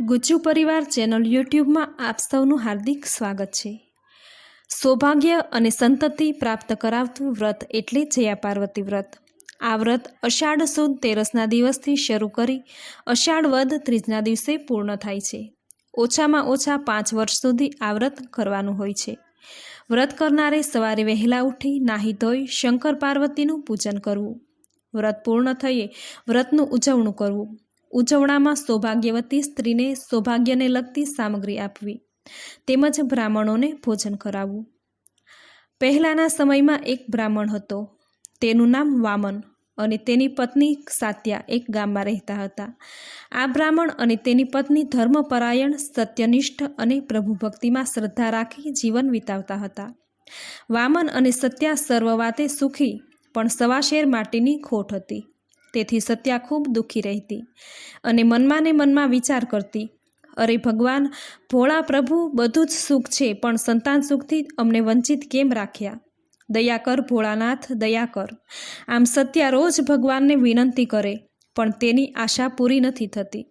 ગુજ્જુ પરિવાર ચેનલ યુટ્યુબમાં આપ સૌનું હાર્દિક સ્વાગત છે. સૌભાગ્ય અને સંતતિ પ્રાપ્ત કરાવતું વ્રત એટલે જયા પાર્વતી વ્રત. આ વ્રત અષાઢ સુદ તેરસના દિવસથી શરૂ કરી અષાઢ વદ ત્રીજના દિવસે પૂર્ણ થાય છે. ઓછામાં ઓછા પાંચ વર્ષ સુધી આ વ્રત કરવાનું હોય છે. વ્રત કરનારે સવારે વહેલા ઉઠી, નાહી ધોઈ, શંકર પાર્વતીનું પૂજન કરવું. વ્રત પૂર્ણ થયે વ્રતનું ઉજવણું કરવું. ઉજવણામાં સૌભાગ્યવતી સ્ત્રીને સૌભાગ્યને લગતી સામગ્રી આપવી, તેમજ બ્રાહ્મણોને ભોજન કરાવવું. પહેલાંના સમયમાં એક બ્રાહ્મણ હતો. તેનું નામ વામન અને તેની પત્ની સાત્યા એક ગામમાં રહેતા હતા. આ બ્રાહ્મણ અને તેની પત્ની ધર્મપરાયણ, સત્યનિષ્ઠ અને પ્રભુ ભક્તિમાં શ્રદ્ધા રાખી જીવન વિતાવતા હતા. વામન અને સત્યા સર્વ વાતે સુખી, પણ સવાશેર માટીની ખોટ હતી. તેથી સત્યા ખૂબ દુઃખી રહેતી અને મનમાં ને મનમાં વિચાર કરતી, અરે ભગવાન, ભોળા પ્રભુ બધું જ સુખ છે, પણ સંતાન સુખથી અમને વંચિત કેમ રાખ્યા? દયા કર ભોળાનાથ, દયા કર. આમ સત્યા રોજ ભગવાનને વિનંતી કરે, પણ તેની આશા પૂરી નથી થતી.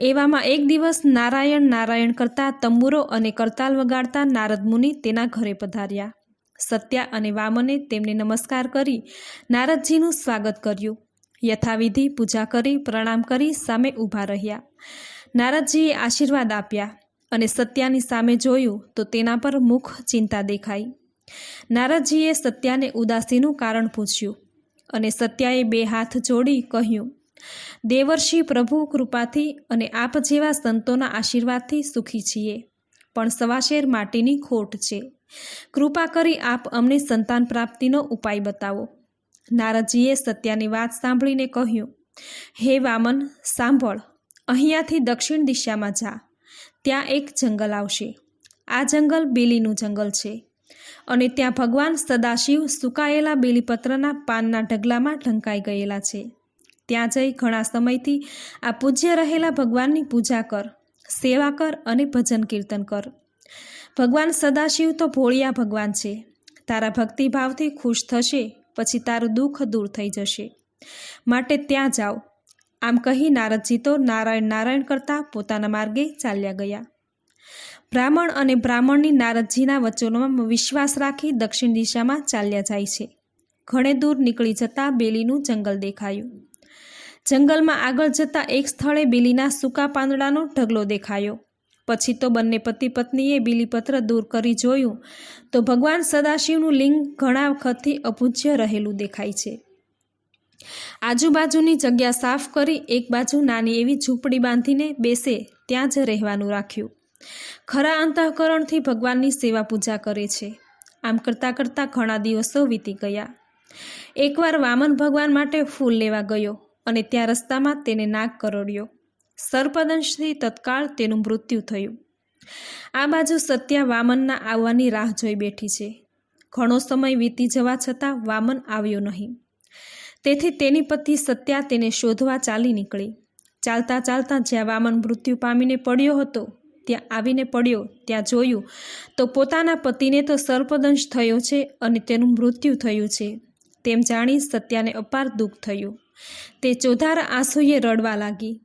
એવામાં એક દિવસ નારાયણ નારાયણ કરતા તંબુરો અને કરતાલ વગાડતા નારદ મુનિ તેના ઘરે પધાર્યા. સત્યા અને વામને તેમને નમસ્કાર કરી નારદજીનું સ્વાગત કર્યું. યથાવિધિ, પૂજા કરી, પ્રણામ કરી, સામે ઊભા રહ્યા. નારદજીએ આશીર્વાદ આપ્યા અને સત્યાની સામે જોયું તો તેના પર મુખ ચિંતા દેખાઈ. નારદજીએ સત્યાને ઉદાસીનું કારણ પૂછ્યું અને સત્યાએ બે હાથ જોડી કહ્યું, દેવર્ષિ પ્રભુ કૃપાથી અને આપ જેવા સંતોના આશીર્વાદથી સુખી છીએ, પણ સવાશેર માટીની ખોટ છે. કૃપા કરી આપ અમને સંતાન પ્રાપ્તિનો ઉપાય બતાવો. નારદજીએ સત્યાની વાત સાંભળીને કહ્યું, હે વામન, સાંભળ, અહીંયાથી દક્ષિણ દિશામાં જા. ત્યાં એક જંગલ આવશે. આ જંગલ બેલીનું જંગલ છે. અને ત્યાં ભગવાન સદાશિવ સુકાયેલા બેલીપત્રના પાનના ઢગલામાં ઢંકાઈ ગયેલા છે. ત્યાં જઈ ઘણા સમયથી આ પૂજ્ય રહેલા ભગવાનની પૂજા કર, સેવા કર અને ભજન કીર્તન કર. ભગવાન સદાશિવ તો ભોળિયા ભગવાન છે. તારા ભક્તિભાવથી ખુશ થશે પછી તારું દુઃખ દૂર થઈ જશે. માટે ત્યાં જાઓ. આમ કહી નારદજી તો નારાયણ નારાયણ કરતાં પોતાના માર્ગે ચાલ્યા ગયા. બ્રાહ્મણ અને બ્રાહ્મણની નારદજીના વચનોમાં વિશ્વાસ રાખી દક્ષિણ દિશામાં ચાલ્યા જાય છે. ઘણે દૂર નીકળી જતાં બેલીનું જંગલ દેખાયું. જંગલમાં આગળ જતાં એક સ્થળે બેલીના સૂકા પાંદડાનો ઢગલો દેખાયો. પછી તો બંને પતિ પત્નીએ બીલીપત્ર દૂર કરી જોયું. તો ભગવાન સદાશિવનું લિંગ ઘણા વખતથી અપૂજ્ય રહેલું દેખાય છે. આજુબાજુની જગ્યા સાફ કરી એક બાજુ નાની એવી ઝૂંપડી બાંધીને બેસે ત્યાં જ રહેવાનું રાખ્યું. ખરા અંતઃકરણથી ભગવાનની સેવા પૂજા કરે છે. આમ કરતાં કરતાં ઘણા દિવસો વીતી ગયા. એકવાર વામન ભગવાન માટે ફૂલ લેવા ગયો અને ત્યાં રસ્તામાં તેને નાગ કરડ્યો. સર્પદંશથી તત્કાળ તેનું મૃત્યુ થયું. આ બાજુ સત્યા વામનના આવવાની રાહ જોઈ બેઠી છે. ઘણો સમય વીતી જવા છતાં વામન આવ્યો નહીં. તેથી તેની પતિ સત્યા તેને શોધવા ચાલી નીકળી. ચાલતા ચાલતા જ્યાં વામન મૃત્યુ પામીને પડ્યો હતો, ત્યાં આવીને પડ્યો, ત્યાં જોયું, તો પોતાના પતિને તો સર્પદંશ થયો છે અને તેનું મૃત્યુ થયું છે. તેમ જાણી સત્યાને અપાર દુઃખ થયું. તે ચોધાર આંસુએ રડવા લાગી.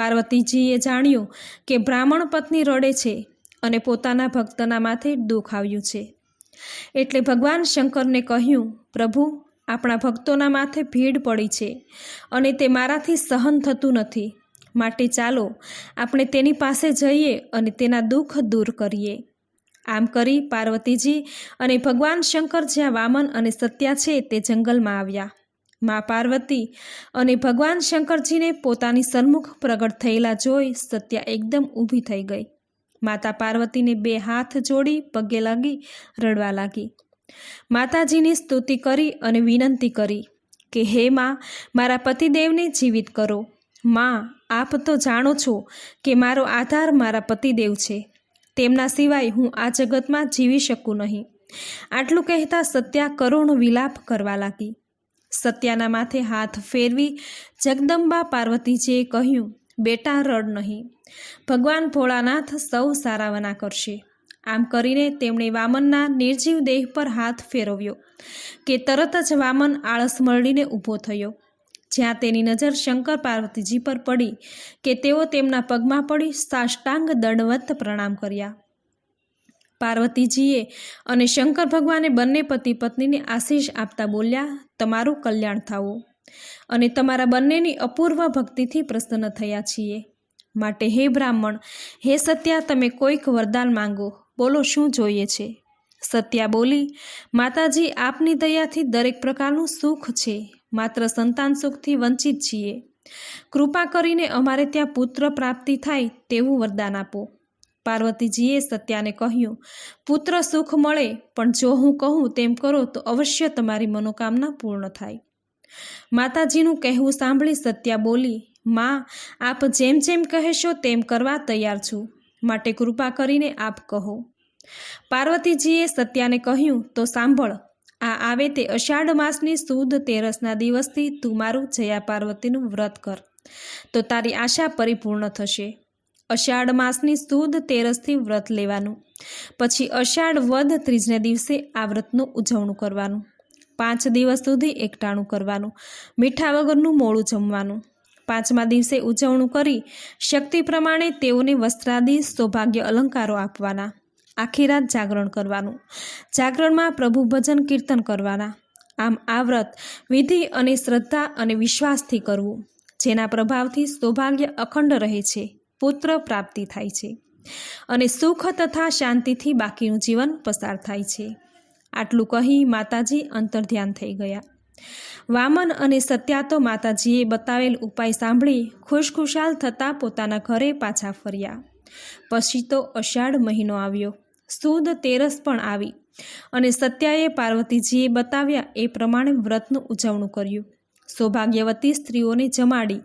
પાર્વતીજીએ જાણ્યું કે બ્રાહ્મણ પત્ની રડે છે અને પોતાના ભક્તના માથે દુઃખ આવ્યું છે. એટલે ભગવાન શંકરને કહ્યું, પ્રભુ, આપણા ભક્તોના માથે ભીડ પડી છે અને તે મારાથી સહન થતું નથી. માટે ચાલો, આપણે તેની પાસે જઈએ અને તેના દુઃખ દૂર કરીએ. આમ કરી પાર્વતીજી અને ભગવાન શંકર જ્યાં વામન અને સત્યા છે તે જંગલમાં આવ્યા. મા પાર્વતી અને ભગવાન શંકરજીને પોતાની સન્મુખ પ્રગટ થયેલા જોઈ સત્યા એકદમ ઊભી થઈ ગઈ. માતા પાર્વતીને બે હાથ જોડી પગે લાગી રડવા લાગી. માતાજીની સ્તુતિ કરી અને વિનંતી કરી કે, હે માં, મારા પતિદેવને જીવિત કરો. માં, આપ તો જાણો છો કે મારો આધાર મારા પતિદેવ છે. તેમના સિવાય હું આ જગતમાં જીવી શકું નહીં. આટલું કહેતા સત્યા કરુણ વિલાપ કરવા લાગી. સત્યાના માથે હાથ ફેરવી જગદંબા પાર્વતીજીએ કહ્યું, બેટા, રડ નહીં. ભગવાન ભોળાનાથ સૌ સારાવના કરશે. આમ કરીને તેમણે વામનના નિર્જીવ દેહ પર હાથ ફેરવ્યો, કે તરત જ વામન આળસ મરડીને ઊભો થયો. જ્યાં તેની નજર શંકર પાર્વતીજી પર પડી, કે તેઓ તેમના પગમાં પડી સાષ્ટાંગ દંડવત પ્રણામ કર્યા. પાર્વતીજીએ અને શંકર ભગવાને બંને પતિ પત્નીને આશીષ આપતા બોલ્યા, તમારું કલ્યાણ થાવો અને તમારા બંનેની અપૂર્વ ભક્તિથી પ્રસન્ન થયા છીએ. માટે હે બ્રાહ્મણ, હે સત્યા, તમે કોઈક વરદાન માંગો. બોલો, શું જોઈએ છે? સત્યા બોલી, માતાજી, આપની દયાથી દરેક પ્રકારનું સુખ છે. માત્ર સંતાન સુખથી વંચિત છીએ. કૃપા કરીને અમારે ત્યાં પુત્ર પ્રાપ્તિ થાય તેવું વરદાન આપો. પાર્વતીજીએ સત્યાને કહ્યું, પુત્ર સુખ મળે, પણ જો હું કહું તેમ કરો તો અવશ્ય તમારી મનોકામના પૂર્ણ થાય. માતાજીનું કહેવું સાંભળી સત્યા બોલી, માં, આપ જેમ જેમ કહેશો તેમ કરવા તૈયાર છું. માટે કૃપા કરીને આપ કહો. પાર્વતીજીએ સત્યાને કહ્યું, તો સાંભળ, આ આવે તે અષાઢ માસની સુદ તેરસના દિવસથી તું મારું જયા પાર્વતીનું વ્રત કર. તો તારી આશા પરિપૂર્ણ થશે. અષાઢ માસની સુદ તેરસથી વ્રત લેવાનું. પછી અષાઢ વદ ત્રીજને દિવસે આ વ્રતનું ઉજવણું કરવાનું. પાંચ દિવસ સુધી એકટાણું કરવાનું. મીઠા વગરનું મોડું જમવાનું. પાંચમા દિવસે ઉજવણું કરી શક્તિ પ્રમાણે તેઓને વસ્ત્રાદિ, સૌભાગ્ય, અલંકારો આપવાના. આખી રાત જાગરણ કરવાનું. જાગરણમાં પ્રભુ ભજન કીર્તન કરવાના. આમ આ વ્રત વિધિ અને શ્રદ્ધા અને વિશ્વાસથી કરવું, જેના પ્રભાવથી સૌભાગ્ય અખંડ રહે છે. પુત્ર પ્રાપ્તિ થાય છે અને સુખ તથા શાંતિથી બાકીનું જીવન પસાર થાય છે. આટલું કહી માતાજી અંતર્ધ્યાન થઈ ગયા. વામન અને સત્યા તો માતાજીએ બતાવેલ ઉપાય સાંભળી ખુશખુશાલ થતાં પોતાના ઘરે પાછા ફર્યા. પછી તો અષાઢ મહિનો આવ્યો. સુદ તેરસ પણ આવી અને સત્યાએ પાર્વતીજીએ બતાવ્યા એ પ્રમાણે વ્રતનું ઉજવણું કર્યું. સૌભાગ્યવતી સ્ત્રીઓને જમાડી.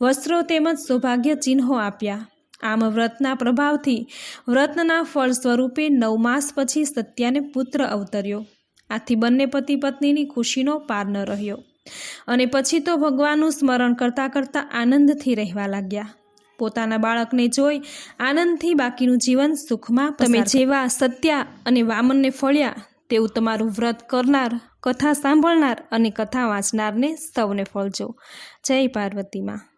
વસ્ત્રો તેમજ સૌભાગ્ય ચિહ્નો આપ્યા. આમ વ્રતના પ્રભાવથી વ્રતના ફળ સ્વરૂપે નવ માસ પછી સત્યાને પુત્ર અવતર્યો. આથી બંને પતિ પત્નીની ખુશીનો પાર ન રહ્યો. અને પછી તો ભગવાનનું સ્મરણ કરતાં કરતાં આનંદથી રહેવા લાગ્યા. પોતાના બાળકને જોઈ આનંદથી બાકીનું જીવન સુખમાં તમે જેવા સત્યા અને વામનને ફળ્યા તેવું તમારું વ્રત કરનાર કથા સાંભળનાર અને કથા વાંચનારને સૌને ફળજો. જય પાર્વતીમાં.